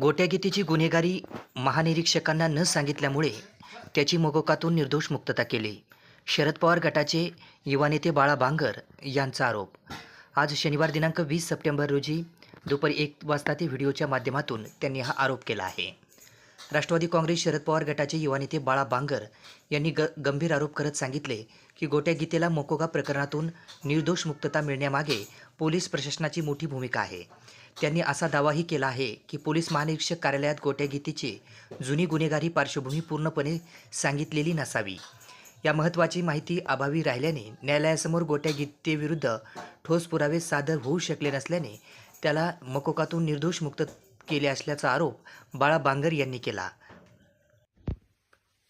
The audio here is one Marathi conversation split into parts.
गोट्यागीतीची गुन्हेगारी महानिरीक्षकांना न सांगितल्यामुळे त्याची मोगोकातून निर्दोष मुक्तता केली. शरद पवार गटाचे युवा नेते बाळा बांगर यांचा आरोप. आज शनिवार दिनांक वीस सप्टेंबर रोजी दुपारी एक वाजता ते व्हिडिओच्या माध्यमातून त्यांनी हा आरोप केला आहे. राष्ट्रवादी काँग्रेस शरद पवार गटाचे युवा नेते बाळा बांगर यांनी ग गंभीर आरोप करत सांगितले की गोट्या गीतेला मोकोगा प्रकरणातून निर्दोष मुक्तता मिळण्यामागे पोलीस प्रशासनाची मोठी भूमिका आहे. त्यांनी असा दावाही केला आहे की पोलीस महानिरीक्षक कार्यालयात गोट्यागीतीची जुनी गुन्हेगारी पार्श्वभूमी पूर्णपणे सांगितलेली नसावी. या महत्त्वाची माहिती अभावी राहिल्याने न्यायालयासमोर गोट्यागीतेविरुद्ध ठोस पुरावे सादर होऊ शकले नसल्याने त्याला मकोकातून निर्दोष मुक्त केले असल्याचा आरोप बाळा बांगर यांनी केला.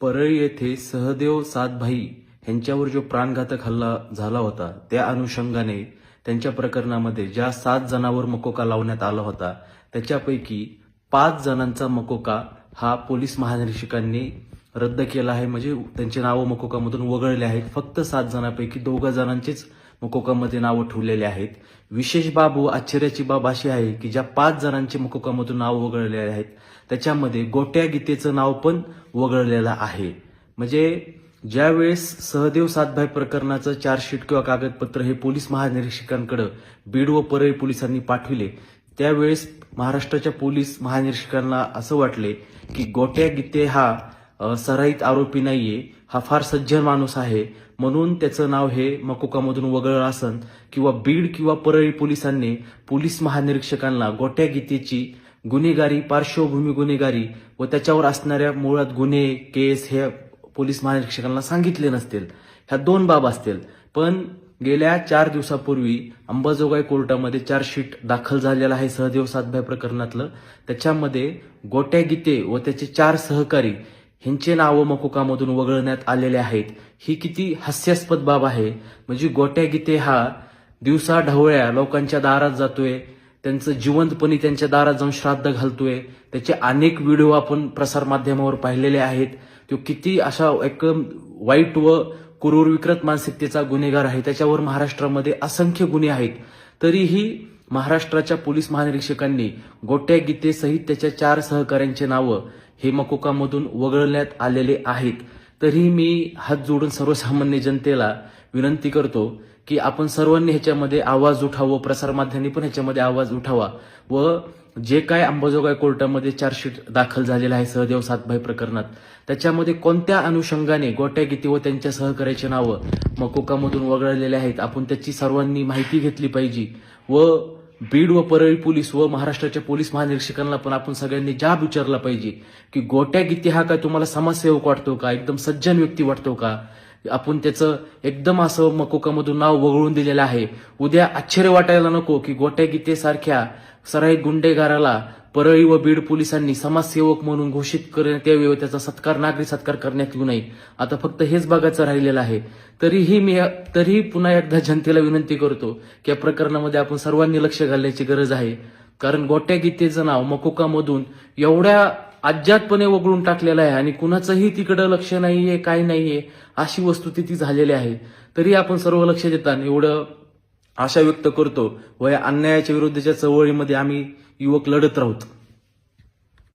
परळी येथे सहदेव सातभाई यांच्यावर जो प्राणघातक हल्ला झाला होता त्या अनुषंगाने त्यांच्या प्रकरणामध्ये ज्या सात जणांवर मकोका लावण्यात आला होता त्याच्यापैकी पाच जणांचा मकोका हा पोलीस महानिरीक्षकांनी रद्द केला आहे. म्हणजे त्यांचे नावं मकोकामधून वगळले आहेत. फक्त सात जणांपैकी दोघा जणांचेच मकोकामध्ये नावं ठेवलेले आहेत. विशेष बाब व आश्चर्याची बाब अशी आहे की ज्या पाच जणांचे मकोकामधून नाव वगळलेले आहेत त्याच्यामध्ये गोट्या गीतेचं नाव पण वगळलेलं आहे. म्हणजे ज्यावेळेस सहदेव सातभाई प्रकरणाचं चार्जशीट किंवा कागदपत्र हे पोलीस महानिरीक्षकांकडे बीड व परळी पोलिसांनी पाठविले त्यावेळेस महाराष्ट्राच्या पोलीस महानिरीक्षकांना असं वाटले की गोट्या गीते हा सराईत आरोपी नाहीये हा फार सज्जन माणूस आहे म्हणून त्याचं नाव हे मकोकामधून वगळलं असन किंवा बीड किंवा परळी पोलिसांनी पोलीस महानिरीक्षकांना गोट्या गीतेची गुन्हेगारी पार्श्वभूमी गुन्हेगारी व त्याच्यावर असणाऱ्या मुळात गुन्हे केस हे पोलीस महानिरीक्षकांना सांगितले नसतील. ह्या दोन बाब असतील. पण गेल्या चार दिवसापूर्वी अंबाजोगाई कोर्टामध्ये चार्जशीट दाखल झालेला आहे सहदेव सातभाई प्रकरणातलं. त्याच्यामध्ये गोट्या गीते व त्याचे चार सहकारी ह्यांचे नावं मकोकामधून वगळण्यात आलेले आहेत. ही किती हास्यास्पद बाब आहे. म्हणजे गोट्या गीते हा दिवसा ढवळ्या लोकांच्या दारात जातोय. त्यांचं जिवंतपणी त्यांच्या दारात जाऊन श्राद्ध घालतोय. त्याचे अनेक व्हिडिओ आपण प्रसारमाध्यमावर पाहिलेले आहेत. तो किती अशा एक वाईट व क्रूर विकृत मानसिकतेचा गुन्हेगार आहे. त्याच्यावर महाराष्ट्रामध्ये असंख्य गुन्हे आहेत. तरीही महाराष्ट्राच्या पोलीस महानिरीक्षकांनी गोट्या गीतेसहित त्याच्या चार सहकाऱ्यांचे नावं हे मकोकामधून वगळण्यात आलेले आहेत. तरी मी हात जोडून सर्वसामान्य जनतेला विनंती करतो की आपण सर्वांनी ह्याच्यामध्ये आवाज उठावं प्रसारमाध्यमांनी पण ह्याच्यामध्ये आवाज उठावा व जे काय अंबाजोगाई कोर्टामध्ये चार्जशीट दाखल झालेलं आहे सहदेव सातभाई प्रकरणात त्याच्यामध्ये कोणत्या अनुषंगाने गोट्या गीती व त्यांच्या सहकार्याची नावं मकोकामधून वगळलेले आहेत आपण त्याची सर्वांनी माहिती घेतली पाहिजे व बीड व परळी पोलीस व महाराष्ट्राच्या पोलीस महानिरीक्षकांना पण आपण सगळ्यांनी जाब विचारला पाहिजे की गोट्या गीती हा काय तुम्हाला समाजसेवक वाटतो का? एकदम सज्जन व्यक्ती वाटतो का? आपण त्याचं एकदम असं मकोकामधून नाव वगळून दिलेलं आहे. उद्या आश्चर्य वाटायला नको की गोट्या गीतेसारख्या सराई गुंडेगाराला परळी व बीड पोलिसांनी समाजसेवक म्हणून घोषित करण्यात यावे त्याचा सत्कार नागरी सत्कार करण्यात येऊ नये. आता फक्त हेच बघायचं राहिलेलं आहे. तरीही मी तरीही पुन्हा एकदा जनतेला विनंती करतो की या प्रकरणामध्ये आपण सर्वांनी लक्ष घालण्याची गरज आहे. कारण गोट्या गीतेचं नाव मकोकामधून एवढ्या अज्ञातपणे वगळून टाकलेलं आहे आणि कुणाचंही तिकडं लक्ष नाहीये काय नाहीये अशी वस्तुस्थिती झालेली आहे. तरी आपण सर्व लक्ष देताना एवढं आशा व्यक्त करतो व या अन्यायाच्या विरुद्धच्या चळवळीमध्ये आम्ही युवक लढत राहूत.